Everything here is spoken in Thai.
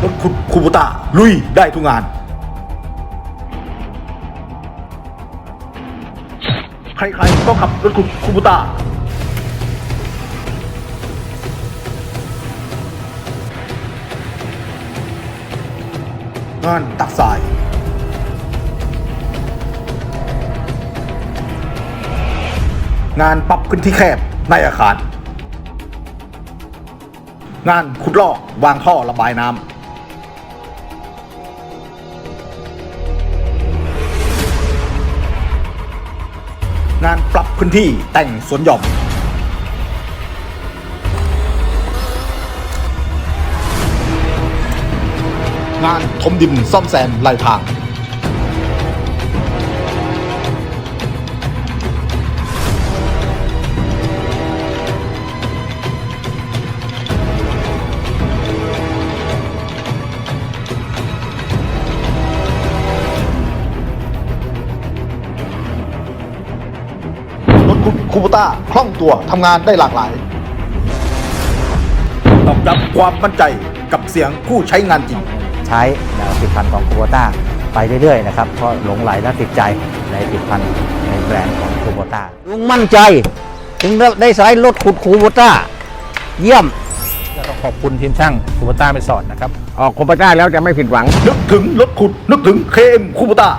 ขุดคูบูต้าลุยได้ทุกงาน ใครๆก็ขับรถขุดคูบูต้างานตักทราย งานปรับพื้นที่แคบในอาคาร งานขุดลอกวางท่อระบายน้ำ งานปรับพื้นที่แต่งสวนหย่อม งานถมดินซ่อมแซมไหลทาง คูคูบูต้าคล่องตัวทำงานได้หลากหลายตอบรับความมั่นใจกับเสียงผู้ใช้งานจริง ใช้แนวผลิตภัณฑ์ของคูโบต้าไปเรื่อยๆนะครับเพราะหลงไหลและติดใจในผลิตภัณฑ์ในแบรนด์ของคูโบต้าลุงมั่นใจถึงได้ใช้รถขุดคูโบต้าเยี่ยมก็ต้องขอบคุณทีมช่างคูปต้าไปสอนนะครับ ออกคูโบต้าแล้วจะไม่ผิดหวัง นึกถึงรถขุดนึกถึง KM คูบูต้า